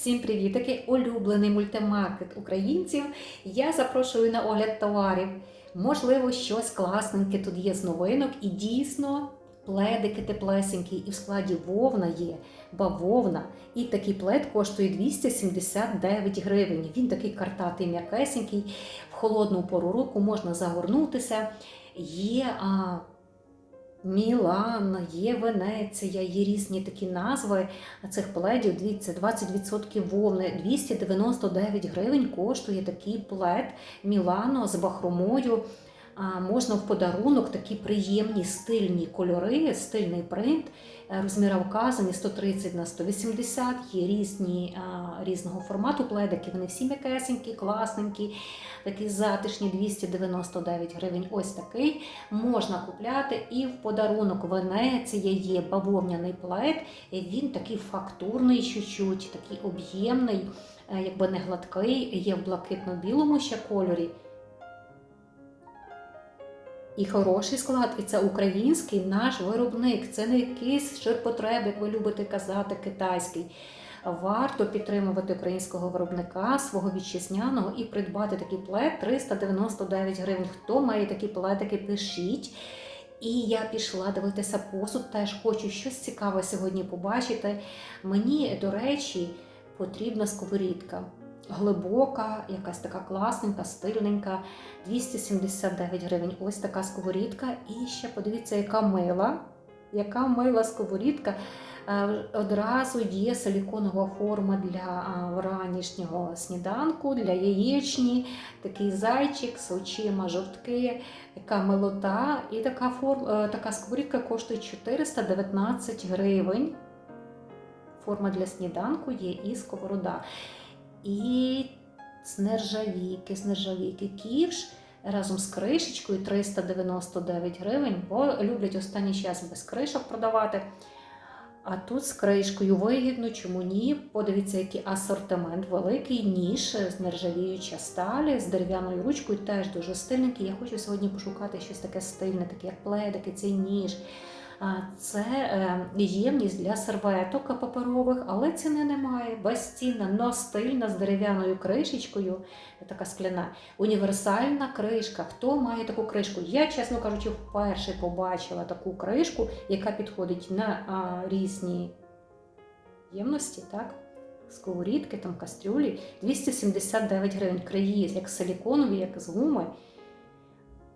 Всім привітики! Улюблений мультимаркет українців. Я запрошую на огляд товарів. Можливо, щось класненьке тут є з новинок, і дійсно пледики теплесенькі, і в складі вовна є, бавовна. І такий плед коштує 279 гривень. Він такий картатий м'якесенький, в холодну пору року можна загорнутися. Є а, Мілан, є Венеція, є різні такі назви цих пледів. Дивіться, 20% вовни, 299 гривень коштує такий плед Мілано з бахромою. Можна в подарунок такі приємні стильні кольори, стильний принт. Е, Розміри вказані 130 на 180, є різні різного формату пледики. Вони всі м'якесенькі, класненькі, такі затишні 299 гривень. Ось такий можна купляти. І в подарунок Венеція є бавовняний плед. Він такий фактурний, чуть-чуть, такий об'ємний, е, якби не гладкий, є в блакитно-білому ще кольорі. І хороший склад, і це український наш виробник. Це не якийсь ширпотреб, як ви любите казати, китайський. Варто підтримувати українського виробника, свого вітчизняного і придбати такий плед 399 гривень. Хто має такі пледики, пишіть. І я пішла дивитися посуд, теж хочу щось цікаве сьогодні побачити. Мені, до речі, потрібна сковорідка. Глибока, якась така класненька, стильненька, 279 гривень. Ось така сковорідка. І ще подивіться, яка мила. Яка мила сковорідка. Е, Одразу є силіконова форма для ранішнього сніданку, для яєчні, такий зайчик з очима, жовтки, яка милота. І така, форм, е, така сковорідка коштує 419 гривень. Форма для сніданку є і сковорода. І з нержавійки, з нержавійки ківш разом з кришечкою 399 гривень, бо люблять останній час без кришок продавати. А тут з кришкою вигідно, чому ні? Подивіться, який асортимент великий, ніж з нержавіюча сталі, з дерев'яною ручкою, теж дуже стильненький. Я хочу сьогодні пошукати щось таке стильне, таке як пледики, цей ніж. Це е, ємність для серветок паперових, але ціни немає. Безцінна, но стильна з дерев'яною кришечкою, така скляна, універсальна кришка. Хто має таку кришку? Я, чесно кажучи, вперше побачила таку кришку, яка підходить на а, різні ємності, так? сковорідки, там кастрюлі. 279 гривень краї, як силіконові, як з гуми.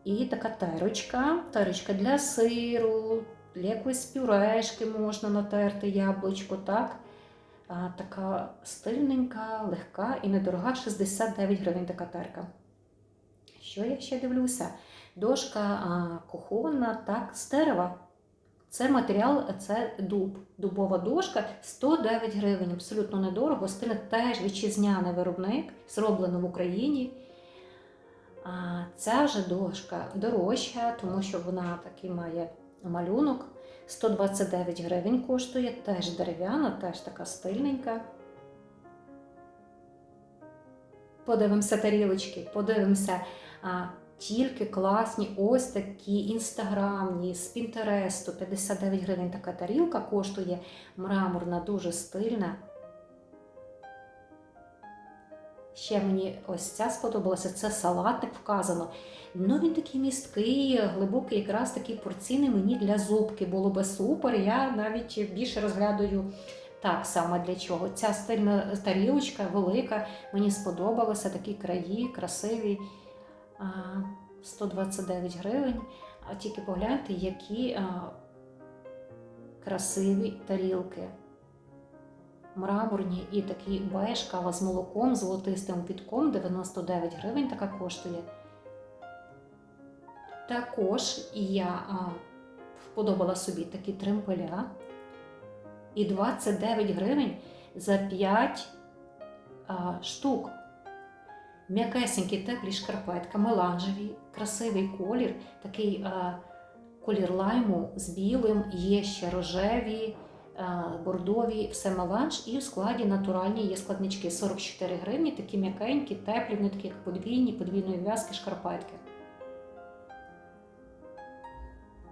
І така терочка, терочка для сиру, якоїсь пюрешки можна натерти яблучко, так? А, така стильненька, легка і недорога, 69 гривень така терка. Що я ще дивлюся? Дошка а, кухонна, так, з дерева. Це матеріал, це дуб. Дубова дошка 109 гривень, абсолютно недорого. Стильне теж вітчизняний виробник, зроблено в Україні. А ця вже дошка дорожча, тому що вона такий має малюнок. 129 гривень коштує, теж дерев'яна, теж така стильненька. Подивимося тарілочки, подивимося. А, тільки класні ось такі інстаграмні з Пінтересту. 59 гривень така тарілка коштує мраморна, дуже стильна. Ще мені ось ця сподобалася, це салатник вказано. Ну він такий місткий, глибокий, якраз такий порційний мені для зубки. Було би супер. Я навіть більше розглядаю так саме для чого. Ця стильна тарілочка велика, мені сподобалася, такі краї, красиві. 129 гривень. А тільки погляньте, які красиві тарілки мраморні і такі беж, з молоком, золотистим підком 99 гривень така коштує. Також я вподобала собі такі тремпеля. І 29 гривень за 5 а, штук. М'якесенькі теплі шкарпетка, меланжеві, красивий колір, такий а, колір лайму з білим, є ще рожеві бордові, все меланж, і в складі натуральні є складнички 44 гривні, такі м'якенькі, теплі, вони такі як подвійні, подвійної в'язки, шкарпетки.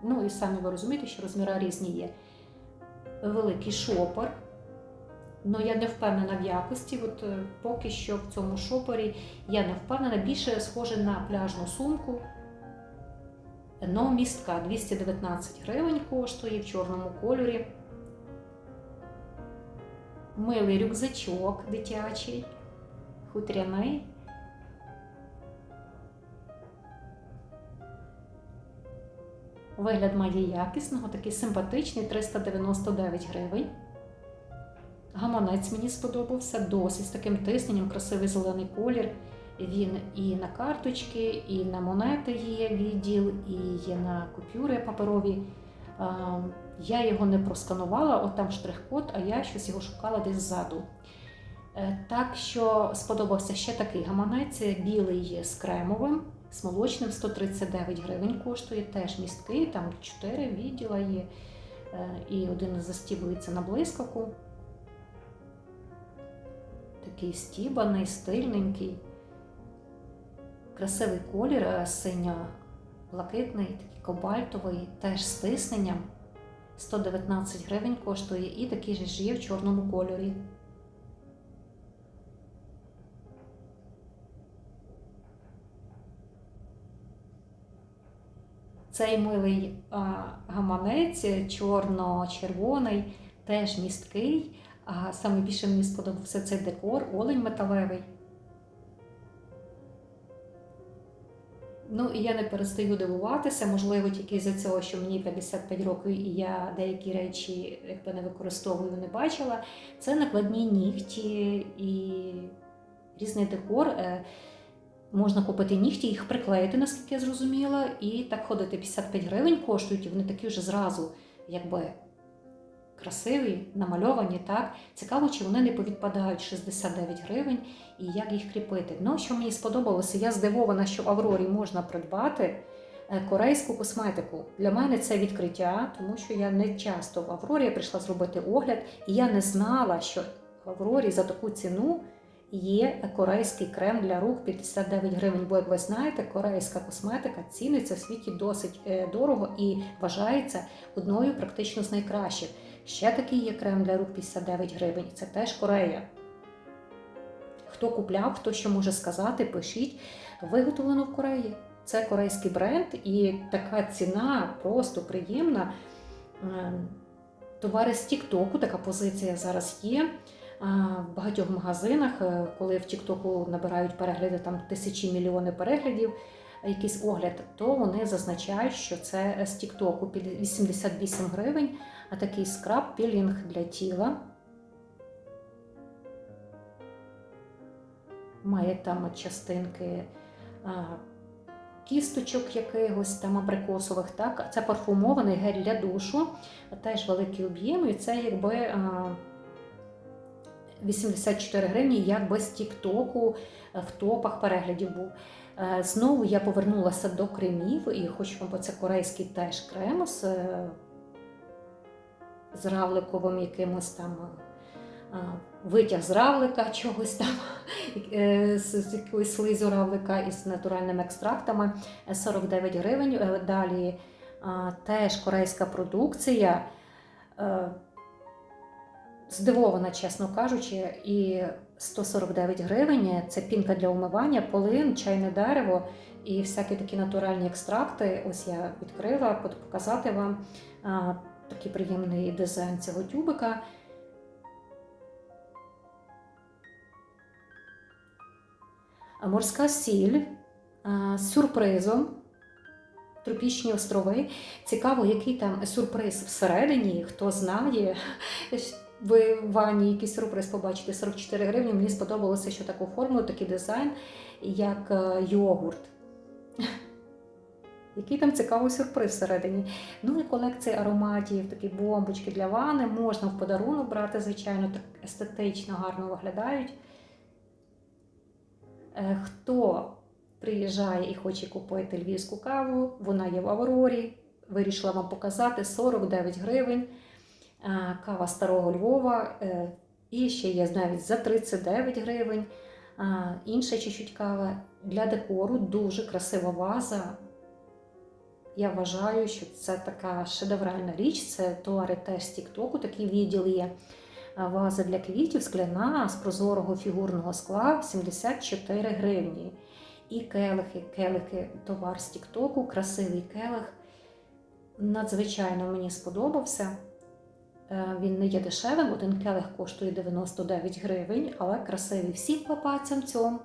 Ну і самі ви розумієте, що розміри різні є. Великий шопер Ну, я не впевнена в якості. От е, поки що в цьому шопорі я не впевнена. Більше схоже на пляжну сумку. Но містка 219 гривень коштує в чорному кольорі. Милий рюкзачок дитячий, хутряний. Вигляд має якісного, такий симпатичний 399 гривень. Гаманець мені сподобався, досить з таким тисненням, красивий зелений колір. Він і на карточки, і на монети є відділ, і є на купюри паперові. Я його не просканувала, от там штрих-код, а я щось його шукала десь ззаду. Е, Так що сподобався ще такий гаманець, білий з кремовим, з молочним 139 гривень коштує, теж місткий, там 4 відділа є, е, і один застібується на блискавку. Такий стібаний, стильненький. Красивий колір, е, синьо-блакитний, такий кобальтовий, теж з тисненням. 119 гривень коштує і такий ж є в чорному кольорі. Цей милий а, гаманець чорно-червоний, теж місткий. А саме більше мені сподобався цей декор, олень металевий. Ну і я не перестаю дивуватися, можливо, тільки з-за цього, що мені 55 років і я деякі речі якби не використовую, не бачила. Це накладні нігті і різний декор. Е, Можна купити нігті, їх приклеїти, наскільки я зрозуміла, і так ходити 55 гривень коштують, і вони такі вже зразу, якби красиві, намальовані. так. Цікаво, чи вони не повідпадають 69 гривень і як їх кріпити. Ну, що мені сподобалося, я здивована, що в Аврорі можна придбати е, корейську косметику. Для мене це відкриття, тому що я не часто в Аврорі я прийшла зробити огляд, і я не знала, що в Аврорі за таку ціну. Є корейський крем для рук 59 гривень. Бо, як ви знаєте, корейська косметика ціниться в світі досить е, дорого і вважається одною практично з найкращих. Ще такий є крем для рук 59 гривень. Це теж Корея. Хто купляв, хто що може сказати, пишіть. Виготовлено в Кореї. Це корейський бренд, і така ціна просто приємна. Ем, Товари з Тіктоку, така позиція зараз є. В багатьох магазинах, е, коли в Тіктоку набирають перегляди там тисячі мільйони переглядів, якийсь огляд, то вони зазначають, що це з Тіктоку під 88 гривень, а такий скраб пілінг для тіла. Має там частинки а, кісточок якихось там абрикосових. Так? Це парфумований гель для душу, теж великий об'єм, і це якби. А, 84 гривні, як без Тіктоку в топах переглядів був. Знову я повернулася до кремів і хочу вам, це корейський теж крем з, е, з равликовим якимось там е, витяг з равлика, чогось там, з якоїсь слизу равлика із натуральними екстрактами 49 гривень. Далі теж корейська продукція здивована, чесно кажучи, і 149 гривень це пінка для умивання, полин, чайне дерево і всякі такі натуральні екстракти. Ось я відкрила, показати вам такий приємний дизайн цього тюбика. Морська сіль з сюрпризом. Тропічні острови. Цікаво, який там сюрприз всередині, хто знає ви в ванні якийсь сюрприз побачите 44 гривні. Мені сподобалося, що таку форму, такий дизайн, як е, йогурт. Який там цікавий сюрприз всередині. Ну і колекція ароматів, такі бомбочки для вани, можна в подарунок брати, звичайно, так естетично, гарно виглядають. Е, хто приїжджає і хоче купити львівську каву, вона є в Аврорі. Вирішила вам показати 49 гривень. Е, кава старого Львова. е, І ще є навіть за 39 гривень. Інша чуть-чуть кава для декору дуже красива ваза. Я вважаю, що це така шедевральна річ. Це товари теж з Тіктоку, такий відділ є. Ваза для квітів скляна з прозорого фігурного скла 74 гривні. І келихи, келихи товар з Тіктоку, красивий келих. Надзвичайно мені сподобався. Е, Він не є дешевим, один келих коштує 99 гривень, але красивий. Всім папацям цьому.